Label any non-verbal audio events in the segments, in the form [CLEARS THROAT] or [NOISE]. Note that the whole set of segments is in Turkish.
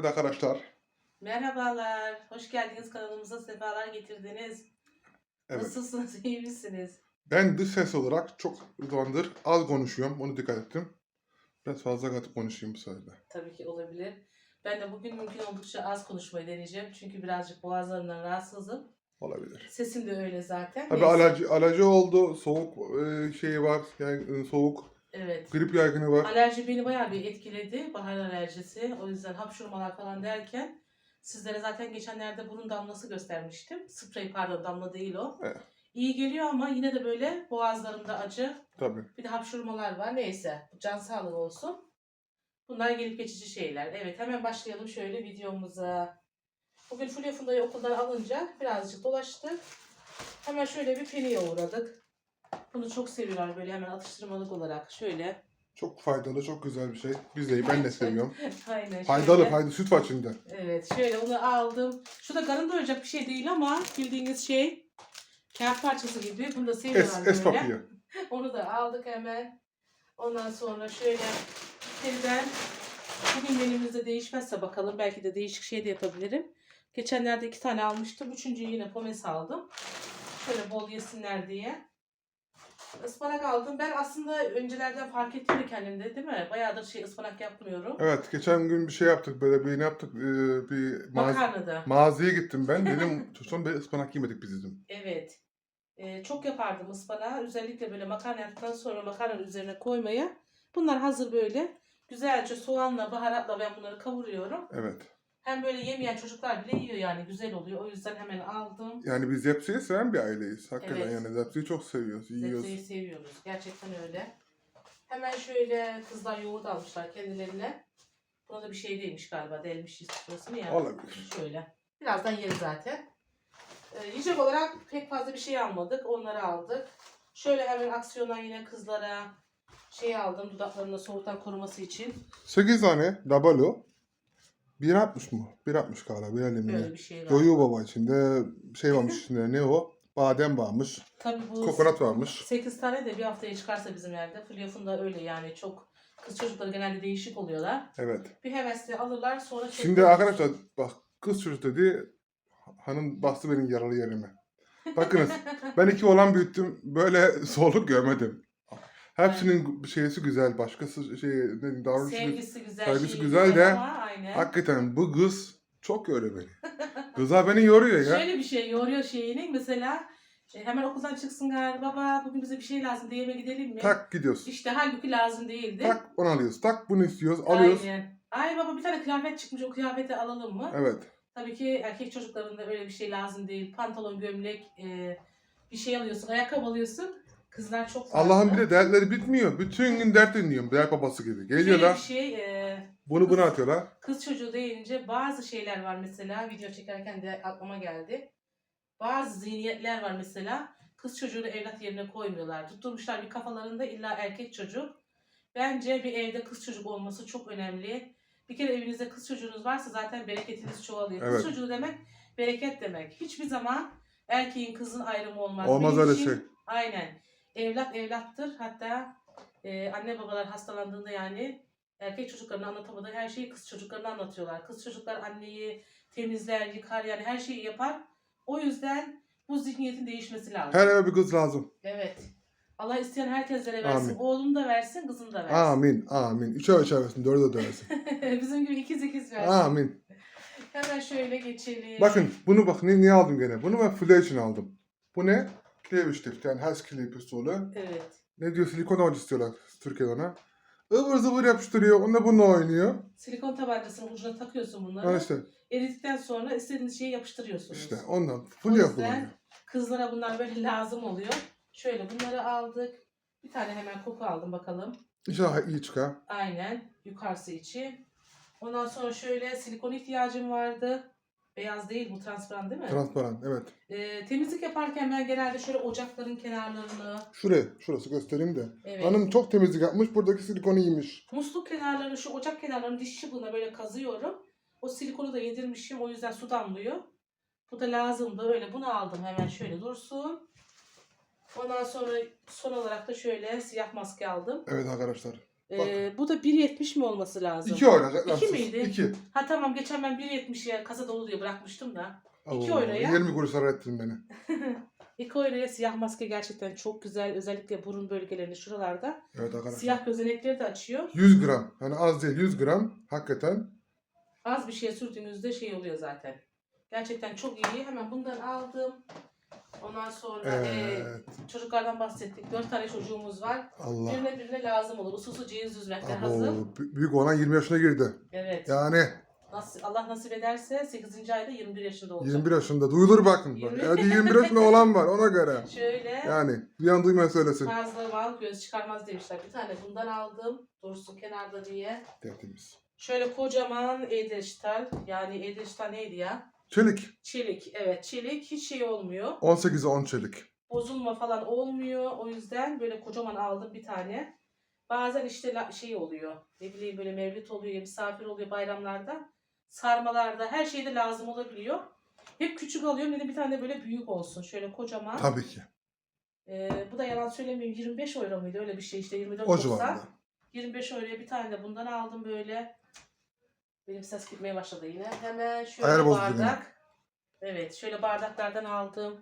Evet arkadaşlar. Merhabalar, hoş geldiniz kanalımıza sefalar getirdiniz. Evet. Nasılsınız, iyi misiniz? Ben dış ses olarak çok zamandır az konuşuyorum. Onu dikkat ettim. Biraz fazla katı konuşayım bu sefer. Tabii ki olabilir. Ben de bugün mümkün oldukça az konuşmayı deneyeceğim. Çünkü birazcık boğazlarımdan rahatsızım. Olabilir. Sesim de öyle zaten. Tabii Neyse. alerji, alerji oldu. Soğuk e, şeyi var. Yani soğuk. Evet. Grip yaygını var. Alerji beni bayağı bir etkiledi. Bahar alerjisi. O yüzden hapşurmalar falan derken sizlere zaten geçenlerde burun damlası göstermiştim. Sprey pardon damla değil o. Evet. İyi geliyor ama yine de böyle boğazlarımda acı, Tabii. Bir de hapşurmalar var. Neyse. Can sağlığı olsun. Bunlar gelip geçici şeyler. Evet hemen başlayalım şöyle videomuza. Bugün Fulya Funda'yı okuldan alınca birazcık dolaştık. Hemen şöyle bir peniye uğradık. Bunu çok seviyorlar böyle hemen atıştırmalık olarak. Şöyle. Çok faydalı, çok güzel bir şey. Biz de ben de seviyorum. [LAUGHS] Aynen Faydalı, şöyle. faydalı. Süt var içinde. Evet şöyle onu aldım. Şu da karın doyuracak bir şey değil ama bildiğiniz şey kağıt parçası gibi. Bunu da seviyorlar Es, es böyle. papiye. [LAUGHS] Onu da aldık hemen. Ondan sonra şöyle telden bugün menümüzde değişmezse bakalım belki de değişik şey de yapabilirim. Geçenlerde iki tane almıştım. Üçüncüyü yine pomes aldım. Şöyle bol yesinler diye. Ispanak aldım. Ben aslında öncelerden fark ettim de kendimde değil mi? Bayağıdır şey ıspanak yapmıyorum. Evet, geçen gün bir şey yaptık. Böyle bir ne yaptık? Ee, bir mağaz, Makarnada. mağazaya gittim ben. [LAUGHS] Dedim, son bir ıspanak yemedik biz dedim. Evet. Ee, çok yapardım ıspanağı. Özellikle böyle makarna yaptıktan sonra makarnanın üzerine koymaya. Bunlar hazır böyle. Güzelce soğanla, baharatla ben bunları kavuruyorum. Evet. Hem böyle yemeyen çocuklar bile yiyor yani. Güzel oluyor. O yüzden hemen aldım. Yani biz Zepsi'yi seven bir aileyiz. Hakikaten Evet. yani Zepsi'yi çok seviyoruz, yiyoruz. Zepseyi seviyoruz. Gerçekten öyle. Hemen şöyle kızlar yoğurt almışlar kendilerine. Buna da bir şey değilmiş galiba. Delmiş burasını ya. Olabilir. Şöyle. Birazdan yeriz zaten. Ee, yiyecek olarak pek fazla bir şey almadık. Onları aldık. Şöyle hemen aksiyondan yine kızlara şey aldım. Dudaklarını soğuktan koruması için. 8 tane dabalo. 1.60 mı? 1.60 galiba. 1.50 mi? Böyle ne? bir şey var. Yoyu baba içinde şey varmış [LAUGHS] içinde ne o? Badem varmış. Tabii bu Kokonat varmış. 8 tane de bir haftaya çıkarsa bizim evde. Fulyafın da öyle yani çok kız çocukları genelde değişik oluyorlar. Evet. Bir hevesle alırlar sonra Şimdi arkadaşlar bak kız çocuk dedi hanım bastı benim yaralı yerime. Bakınız [LAUGHS] ben iki olan büyüttüm böyle [LAUGHS] zorluk görmedim. Hepsinin şeysi güzel. Başkası şey ne davranışı güzel. sevgisi güzel, Sevgisi şeyi güzel de- ama aynen. Hakikaten bu kız çok yoruyor beni. Kızlar beni yoruyor ya. Şöyle bir şey yoruyor şeyini mesela e, hemen okuldan çıksın galiba baba bugün bize bir şey lazım diye eve gidelim mi? Tak gidiyoruz. İşte halbuki lazım değildi. Tak onu alıyoruz. Tak bunu istiyoruz. Alıyoruz. Aynen. Ay baba bir tane kıyafet çıkmış o kıyafeti alalım mı? Evet. Tabii ki erkek çocuklarında öyle bir şey lazım değil. Pantolon, gömlek, e, bir şey alıyorsun, ayakkabı alıyorsun. Kızlar çok farklı. Allah'ın bir de dertleri bitmiyor. Bütün gün dert dinliyorum. Dert babası gibi. Geliyorlar. bir şey, e, Bunu buna atıyorlar. kız çocuğu deyince bazı şeyler var mesela video çekerken de aklıma geldi. Bazı zihniyetler var mesela kız çocuğunu evlat yerine koymuyorlar. Tutturmuşlar bir kafalarında illa erkek çocuk. Bence bir evde kız çocuk olması çok önemli. Bir kere evinizde kız çocuğunuz varsa zaten bereketiniz çoğalıyor. Evet. Kız çocuğu demek bereket demek. Hiçbir zaman erkeğin kızın ayrımı olmaz. Olmaz Benim öyle için- şey. Aynen. Evlat evlattır. Hatta e, anne babalar hastalandığında yani erkek çocuklarına anlatamadığı her şeyi kız çocuklarına anlatıyorlar. Kız çocuklar anneyi temizler, yıkar yani her şeyi yapar. O yüzden bu zihniyetin değişmesi lazım. Her eve bir kız lazım. Evet. Allah isteyen herkeslere versin. Amin. Oğlunu da versin, kızını da versin. Amin. Amin. Üçe üçe versin. Dörde dörde versin. [LAUGHS] Bizim gibi ikiz ikiz versin. Amin. Hemen şöyle geçelim. Bakın bunu bak ne, niye aldım gene? Bunu ben Fulya için aldım. Bu ne? Kleviştift yani Husky pistolü. Evet. Ne diyor silikon tabanca istiyorlar Türkiye'de ona. Ivır zıvır yapıştırıyor. Onunla bununla oynuyor. Silikon tabancasının ucuna takıyorsun bunları. Ha işte. Eridikten sonra istediğiniz şeyi yapıştırıyorsunuz. İşte ondan. Yüzden kullanıyor. kızlara bunlar böyle lazım oluyor. Şöyle bunları aldık. Bir tane hemen koku aldım bakalım. İnşallah iyi çıkar. Aynen. Yukarısı için. Ondan sonra şöyle silikon ihtiyacım vardı. Beyaz değil bu transparan değil mi? Transparan. Evet. Ee, temizlik yaparken ben genelde şöyle ocakların kenarlarını, Şuraya. Şurası göstereyim de. evet. Hanım çok temizlik yapmış. Buradaki silikonu iyiymiş. musluk kenarlarını, şu ocak kenarlarını diş çubuğuna böyle kazıyorum. O silikonu da yedirmişim. O yüzden su damlıyor. Bu da lazımdı. Öyle bunu aldım hemen şöyle dursun. Ondan sonra son olarak da şöyle siyah maske aldım. Evet arkadaşlar. Ee, bu da 1.70 mi olması lazım? İki oynayacak. İki miydi? İki. Ha tamam geçen ben 1.70'ye kasa dolu diye bırakmıştım da. Oo, euroya. 20 kuruş zarar ettin beni. [LAUGHS] 2 euroya siyah maske gerçekten çok güzel. Özellikle burun bölgelerinde şuralarda. Evet arkadaşlar. Siyah gözenekleri de açıyor. 100 gram. Yani az değil 100 gram. Hakikaten. Az bir şey sürdüğünüzde şey oluyor zaten. Gerçekten çok iyi. Hemen bundan aldım. Ondan sonra e, Evet. çocuklardan bahsettik. 4 tane çocuğumuz var. Allah. Birine birine lazım olur. Usulsü ceyiz düzmekte hazır. Abo, b- büyük olan 20 yaşına girdi. Evet. Yani Nasıl, Allah nasip ederse 8. ayda 21 yaşında olacak. 21 yaşında. Duyulur bakın. Bak. 20. Hadi 21 yaşında olan var ona göre. [LAUGHS] Şöyle Yani duyan duymayan söylesin. bazıları var göz çıkarmaz demişler. Bir tane bundan aldım. Dursun kenarda diye. Tertemiz. Şöyle kocaman Edelstahl. Yani Edelstahl neydi ya? Çelik. Çelik. Evet çelik. Hiç şey olmuyor. 18'e 10 çelik. Bozulma falan olmuyor. O yüzden böyle kocaman aldım bir tane. Bazen işte la- şey oluyor. Ne bileyim böyle mevlüt oluyor, misafir oluyor bayramlarda. Sarmalarda her şeyde lazım olabiliyor. Hep küçük alıyorum. Dedim bir tane de böyle büyük olsun. Şöyle kocaman. Tabii ki. Ee, bu da yalan söylemeyeyim 25 euro muydu? Öyle bir şey işte 24 O olsa. civarında. 25 euroya bir tane de bundan aldım böyle. Benim ses gitmeye başladı yine. Hemen şöyle Ayar bardak. Evet şöyle bardaklardan aldım.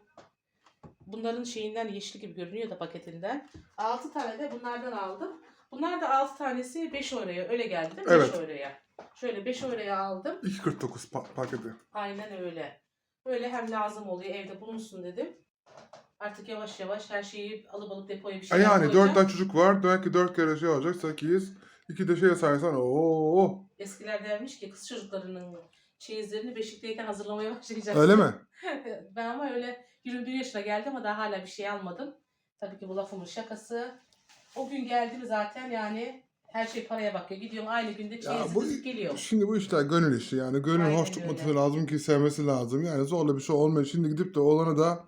Bunların şeyinden yeşil gibi görünüyor da paketinden. 6 tane de bunlardan aldım. Bunlar da 6 tanesi 5 euroya öyle geldi değil mi? Evet. 5 euroya. Şöyle 5 euroya aldım. 2.49 pa- paketi. Aynen öyle. Öyle hem lazım oluyor evde bulunsun dedim. Artık yavaş yavaş her şeyi alıp alıp depoya bir şeyler yani koyacağım. 4 tane çocuk var. Demek ki 4 kere şey olacak. 8. 2 de şeye sayarsan ooo. Eskiler dermiş ki kız çocuklarının çeyizlerini beşikteyken hazırlamaya başlayacak. Öyle mi? [LAUGHS] ben ama öyle 21 yaşına geldim ama daha hala bir şey almadım. Tabii ki bu lafımın şakası. O gün geldim zaten yani her şey paraya bakıyor. Gidiyorum aynı günde bu- dizip geliyor. Şimdi bu işler gönül işi yani. Gönül Aynen hoş tutması öyle. lazım ki sevmesi lazım. Yani zorla bir şey olmuyor. Şimdi gidip de oğlanı da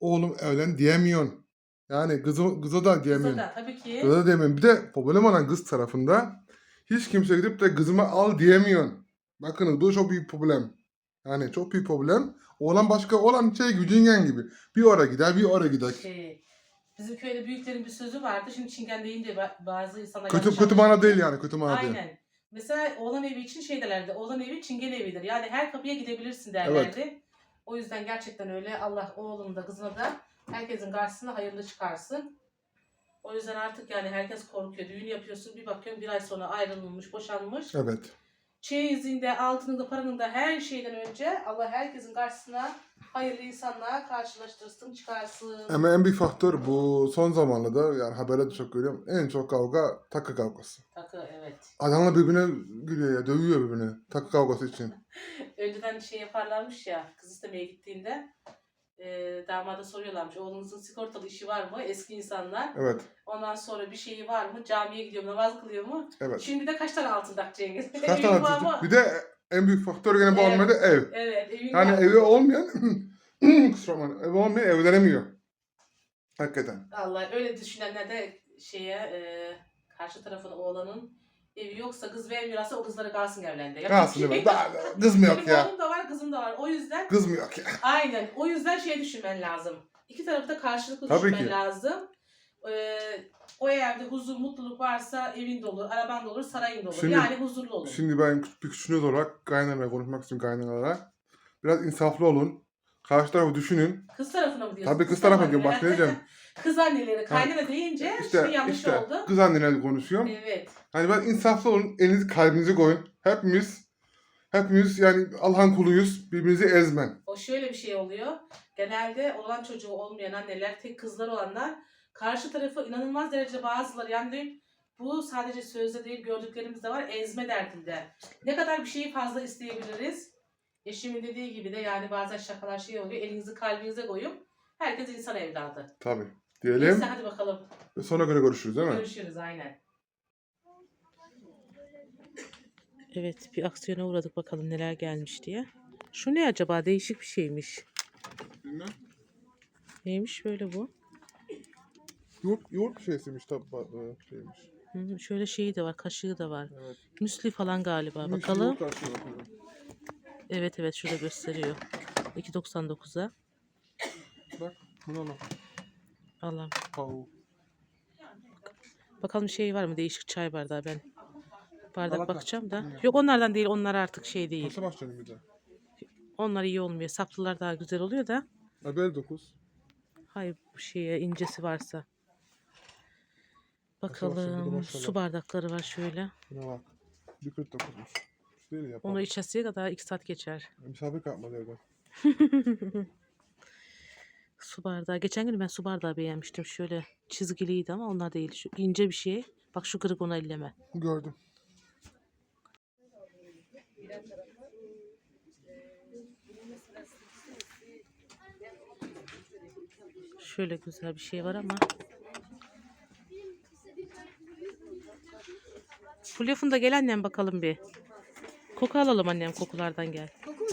oğlum evlen diyemiyorsun. Yani kızı, kıza da Kıza diyemiyorsun. da tabii ki Kıza da diyemiyorsun. Bir de problem olan kız tarafında hiç kimse gidip de kızımı al diyemiyorsun. Bakın bu çok büyük problem. Yani çok büyük problem. Oğlan başka olan şey gücüngen gibi. Bir oraya gider bir oraya gider. şey, bizim köyde büyüklerin bir sözü vardı. Şimdi çingen deyince ba- bazı insanlar Kötü yanlış kötü mana değil yani kötü mana değil. Aynen. Mesela oğlan evi için şey derlerdi. Oğlan evi çingen evidir. Yani her kapıya gidebilirsin derlerdi. O yüzden gerçekten öyle. Allah oğlunu da kızına da herkesin karşısına hayırlı çıkarsın. O yüzden artık yani herkes korkuyor. Düğün yapıyorsun bir bakıyorsun bir ay sonra ayrılmış, boşanmış. Evet. Çeyizinde, altınında, paranın da her şeyden önce Allah herkesin karşısına hayırlı insanlar karşılaştırsın, çıkarsın. Ama en büyük faktör bu son zamanlarda yani haberde de çok görüyorum. En çok kavga takı kavgası. Takı evet. Adamlar birbirine gülüyor ya, dövüyor birbirini takı kavgası için. [LAUGHS] Önceden şey yaparlarmış ya kız istemeye gittiğinde e, damada soruyorlarmış oğlunuzun sigortalı işi var mı eski insanlar. Evet, Ondan sonra bir şeyi var mı camiye gidiyor mu namaz kılıyor mu. evet. Şimdi de kaç tane altın tak Cengiz? Kaç Evin tane [LAUGHS] var mı? Bir de en büyük faktör gene bu Evet. olmadı ev. Evet evin Yani var. evi olmayan [CLEARS THROAT] kusura bakma, evi olmayan evlenemiyor. Hakikaten. Allah öyle düşünenler de şeye e, karşı tarafın oğlanın yoksa kız vermiyorsa o kızlara kalsın evlendi. Yapacak Kalsın bir değil şey mi? Daha, kız mı yok Benim ya? oğlum da var kızım da var. O yüzden Kız mı yok ya? [LAUGHS] Aynen. O yüzden şey düşünmen lazım. İki tarafı da karşılıklı Tabii düşünmen ki. lazım. Ee, o evde huzur, mutluluk varsa evin de olur, araban da olur, sarayın da olur. Şimdi- yani huzurlu olur. Şimdi ben bir küçüğünüz olarak kaynanayla konuşmak için kaynanalara. Biraz insaflı olun. Karşı tarafı düşünün. Kız tarafına mı diyorsun? Tabii kız tarafına diyorum. Bak ne diyeceğim. [LAUGHS] kız anneleri kaynana deyince İşte, şey yanlış işte oldu. kız annelerle konuşuyorum. Evet. Hani ben insaflı olun, elinizi kalbinize koyun. Hepimiz, hepimiz yani Allah'ın kuluyuz. Birbirinizi ezmen. O şöyle bir şey oluyor. Genelde olan çocuğu olmayan anneler, tek kızlar olanlar karşı tarafı inanılmaz derecede bazıları yani bu sadece sözde değil gördüklerimiz de var ezme derdinde. Ne kadar bir şeyi fazla isteyebiliriz? Eşimin dediği gibi de yani bazen şakalar şey oluyor. Elinizi kalbinize koyun. Herkes insan evladı. Tabii. Diyelim. Neyse hadi bakalım. Ve sonra göre görüşürüz değil mi? Görüşürüz aynen. Evet bir aksiyona uğradık bakalım neler gelmiş diye. Şu ne acaba? Değişik bir şeymiş. Bilmem. Neymiş böyle bu? Yoğurt, yoğurt şeysiymiş tabii. e, Şeymiş. Hı, şöyle şeyi de var, kaşığı da var. Evet. Müsli falan galiba. Yemiş Bakalım. Evet evet şurada gösteriyor. 2.99'a. Bak. Bunu alalım. Allah'ım. Pavu. Bakalım şey var mı değişik çay bardağı ben. Bardak Alaka. bakacağım da. Bilmiyorum. Yok onlardan değil onlar artık şey değil. Nasıl başlayalım bir de? Onlar iyi olmuyor. Saplılar daha güzel oluyor da. Böyle dokuz. Hayır bu şeye incesi varsa. Bakalım su bardakları var şöyle. Buna bak. Bir kırk dokuzmuş. Değil ya. Onu içesiye kadar 2 saat geçer. Misafir kalkmadı evden. [LAUGHS] Su bardağı. Geçen gün ben su bardağı beğenmiştim. Şöyle çizgiliydi ama onlar değil. Şu ince bir şey. Bak şu kırık ona elleme. Gördüm. Şöyle güzel bir şey var ama. Fulya Funda gel annem bakalım bir. Koku alalım annem kokulardan gel. Koku mu?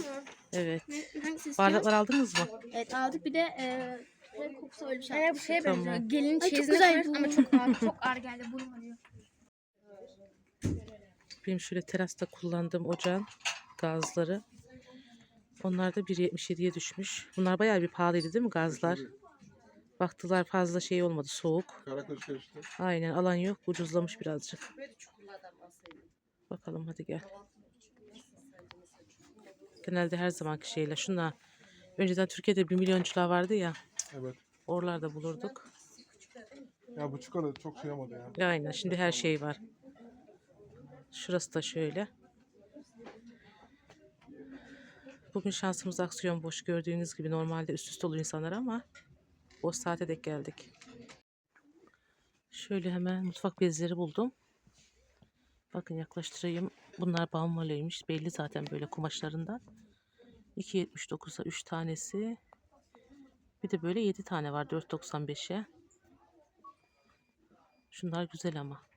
Evet. Ne, hangisi? Bardaklar aldınız mı? Evet aldık bir de e, ne kokusu öyle bir şey. Evet bu şeye Tamam. benziyor. Gelin Ay, çok çeyizine güzel koyarız bu. ama çok ağır, çok ağır geldi burnum acıyor. Benim şöyle terasta kullandığım ocağın gazları. Onlar da 1.77'ye düşmüş. Bunlar bayağı bir pahalıydı değil mi gazlar? Baktılar fazla şey olmadı soğuk. Aynen alan yok ucuzlamış birazcık. Bakalım hadi gel. Genelde her zamanki şeyle şuna. Önceden Türkiye'de bir milyoncular vardı ya. Evet. Oralarda bulurduk. Ya bu çikolata çok şey olmadı ya. Aynen şimdi her şey var. Şurası da şöyle. Bugün şansımız aksiyon boş gördüğünüz gibi normalde üst üste oluyor insanlar ama o saate dek geldik. Şöyle hemen mutfak bezleri buldum. Bakın yaklaştırayım. Bunlar bambaleymiş. Belli zaten böyle kumaşlarından. 2.79'a 3 tanesi. Bir de böyle 7 tane var 4.95'e. Şunlar güzel ama.